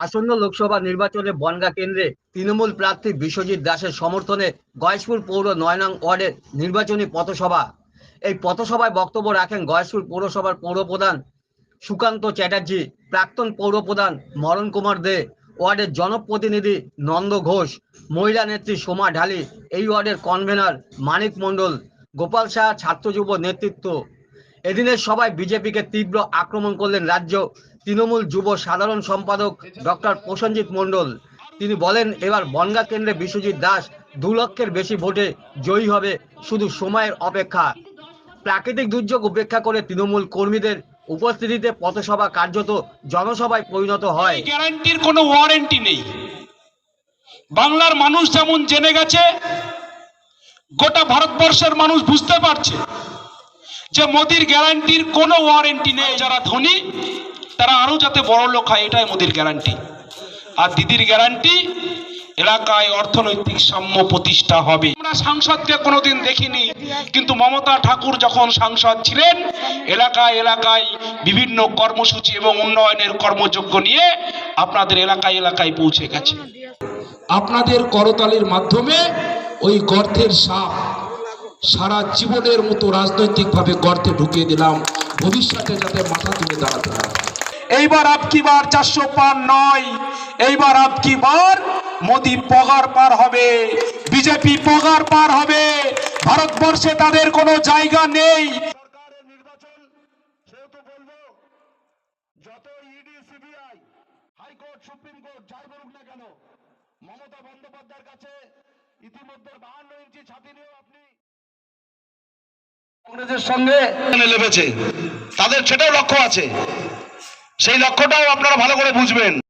আসন্ন লোকসভা নির্বাচনে বনগা কেন্দ্রে তৃণমূল প্রার্থী বিশ্বজিৎ দাসের সমর্থনে গয়েশপুর পৌর নয় নং ওয়ার্ডের নির্বাচনী পথসভা। এই পথসভায় বক্তব্য রাখেন গয়েশপুর পৌরসভার পৌরপ্রধান সুকান্ত চ্যাটার্জি, প্রাক্তন পৌরপ্রধান মরণ কুমার দে, ওয়ার্ডের জনপ্রতিনিধি নন্দ ঘোষ, মহিলা নেত্রী সোমা ঢালি, এই ওয়ার্ডের কনভেনার মানিক মণ্ডল, গোপাল শাহ ছাত্র যুব নেতৃত্ব। এদিনের সবাই বিজেপিকে তীব্র আক্রমণ করলেন রাজ্য তৃণমূল যুব সাধারণ সম্পাদক ডক্টর প্রসেনজিৎ মণ্ডল। তিনি বলেন, এবার বনগা কেন্দ্রে বিশ্বজিৎ দাস দু লক্ষের বেশি ভোটে জয়ী হবে শুধু সময়ের অপেক্ষা। প্রাকৃতিক দুর্যোগ উপেক্ষা করে তৃণমূল কর্মীদের উপস্থিতিতে পথসভা কার্যত জনসভায় পরিণত হয়। গ্যারান্টির কোনো ওয়ারেন্টি নেই। বাংলার মানুষ যেমন জেনে গেছে, গোটা ভারতবর্ষের মানুষ বুঝতে পারছে যে মোদির গ্যারান্টির কোনো ওয়ারেন্টি নেই। যারা ধনী তারা আরও যাতে বড় লোক হয়, এটাই মোদির গ্যারান্টি আর দিদির গ্যারান্টি এলাকায় অর্থনৈতিক সাম্য প্রতিষ্ঠা হবে। আমরা সাংসদকে কোনোদিন দেখিনি, কিন্তু মমতা ঠাকুর যখন সাংসদ ছিলেন, এলাকায় এলাকায় বিভিন্ন কর্মসূচি এবং উন্নয়নের কর্মযোগ্য নিয়ে আপনাদের এলাকায় এলাকায় পৌঁছে গেছে। আপনাদের করতালির মাধ্যমে ওই গর্তের সাপ সারা জীবনের মতো রাজনৈতিকভাবে গর্তে ঢুকিয়ে দিলাম। ভবিষ্যতে যাতে মাথা তুলে দাঁড়াতে পারে এইবার আপকি বার চারশো পার নয়। এইবার আপকি বার মোদি পগার পার হবে। বিজেপি পগার পার হবে। ভারতবর্ষে তাদের কোনো জায়গা নেই। আপনি কংগ্রেসের সঙ্গে লেবেছে তাদের সেটাও লক্ষ্য আছে। সেই লক্ষ্যটাও আপনারা ভালো করে বুঝবেন।